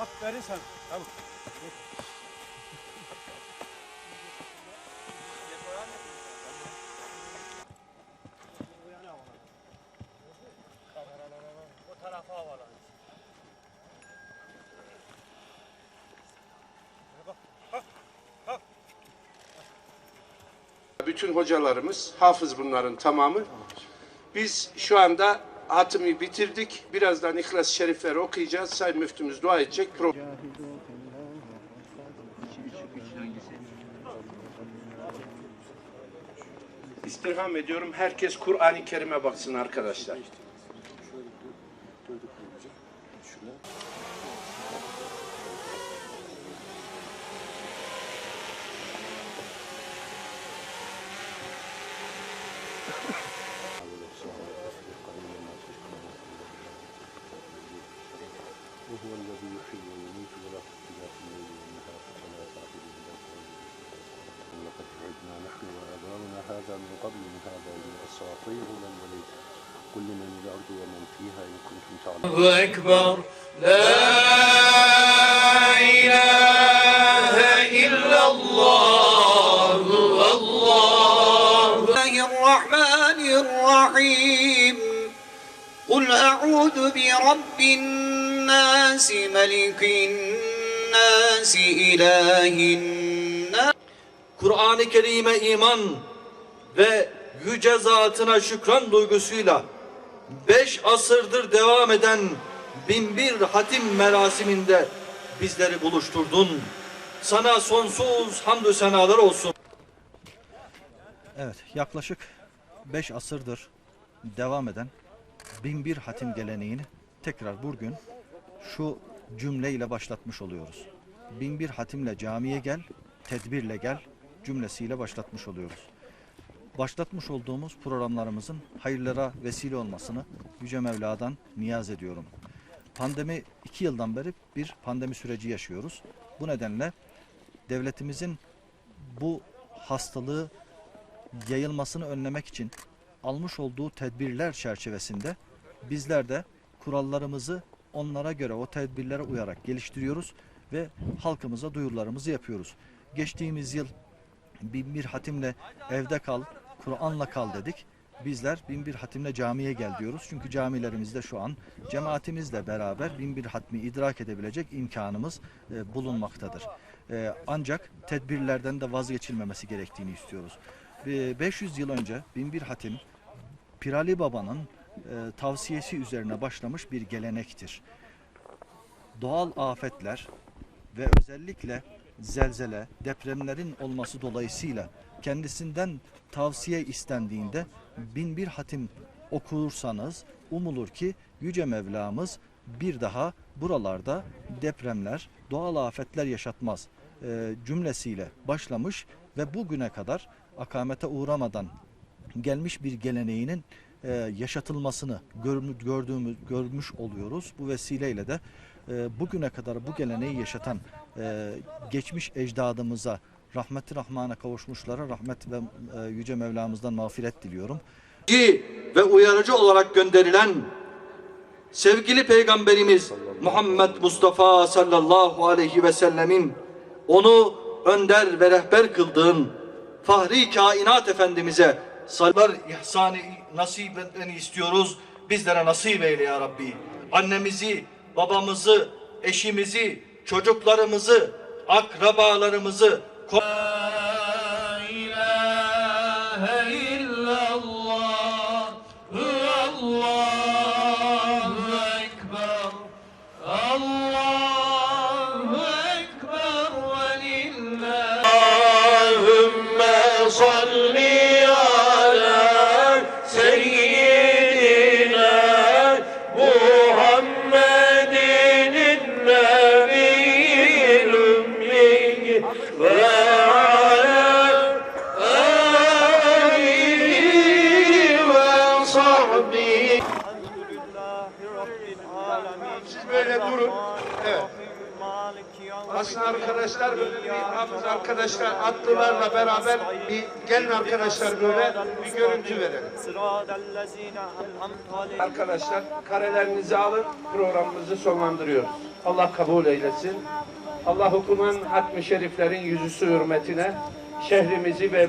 Verin sen. Havalan. Bütün hocalarımız hafız bunların tamamı. Biz şu anda hatimi bitirdik. Birazdan İhlas-ı Şerifleri okuyacağız. Sayın Müftümüz dua edecek. Pro- İstirham ediyorum. Herkes Kur'an-ı Kerim'e baksın arkadaşlar. هذا من قبل من هذا هي اساطير الاولين قل لمن الأرض ومن فيها إن كنتم تعلمون. الله أكبر. لا إله إلا الله الله. الرحمن الرحيم. قل أعوذ برب الناس ملك الناس إله الناس. Kur'an-ı Kerim'e iman ve yüce zatına şükran duygusuyla beş asırdır devam eden binbir hatim merasiminde bizleri buluşturdun. Sana sonsuz hamdü senalar olsun. Evet, yaklaşık 5 asırdır devam eden binbir hatim geleneğini tekrar bugün şu cümleyle başlatmış oluyoruz. Binbir hatimle camiye gel, tedbirle gel cümlesiyle başlatmış oluyoruz. Başlatmış olduğumuz programlarımızın hayırlara vesile olmasını Yüce Mevla'dan niyaz ediyorum. Pandemi iki yıldan beri bir pandemi süreci yaşıyoruz. Bu nedenle devletimizin bu hastalığı yayılmasını önlemek için almış olduğu tedbirler çerçevesinde bizler de kurallarımızı onlara göre o tedbirlere uyarak geliştiriyoruz ve halkımıza duyurularımızı yapıyoruz. Geçtiğimiz yıl binbir hatimle evde kal, Kur'an'la kal dedik. Bizler binbir hatimle camiye gel diyoruz. Çünkü camilerimizde şu an cemaatimizle beraber binbir hatmi idrak edebilecek imkanımız e, bulunmaktadır. E, ancak tedbirlerden de vazgeçilmemesi gerektiğini istiyoruz. E, 500 yıl önce binbir hatim Pirali Baba'nın e, tavsiyesi üzerine başlamış bir gelenektir. Doğal afetler ve özellikle zelzele, depremlerin olması dolayısıyla kendisinden tavsiye istendiğinde bin bir hatim okursanız umulur ki Yüce Mevlamız bir daha buralarda depremler, doğal afetler yaşatmaz e, cümlesiyle başlamış ve bugüne kadar akamete uğramadan gelmiş bir geleneğinin e, yaşatılmasını gördüğümüz görmüş oluyoruz. Bu vesileyle de e, bugüne kadar bu geleneği yaşatan e, geçmiş ecdadımıza rahmeti rahmana kavuşmuşlara rahmet ve e, yüce Mevlamızdan mağfiret diliyorum. ve uyarıcı olarak gönderilen sevgili peygamberimiz Muhammed Mustafa sallallahu aleyhi ve sellemin onu önder ve rehber kıldığın Fahri Kainat Efendimiz'e sallar ihsanı nasip etmeni istiyoruz. Bizlere nasip eyle ya Rabbi. Annemizi, babamızı, eşimizi, çocuklarımızı, akrabalarımızı La Rabbi. Siz böyle durun. Evet. Aslında arkadaşlar böyle bir hafız arkadaşlar atlılarla beraber bir gelin arkadaşlar böyle bir görüntü verelim. Arkadaşlar karelerinizi alın programımızı sonlandırıyoruz. Allah kabul eylesin. Allah hukumun hatmi şeriflerin yüzüsü hürmetine şehrimizi ve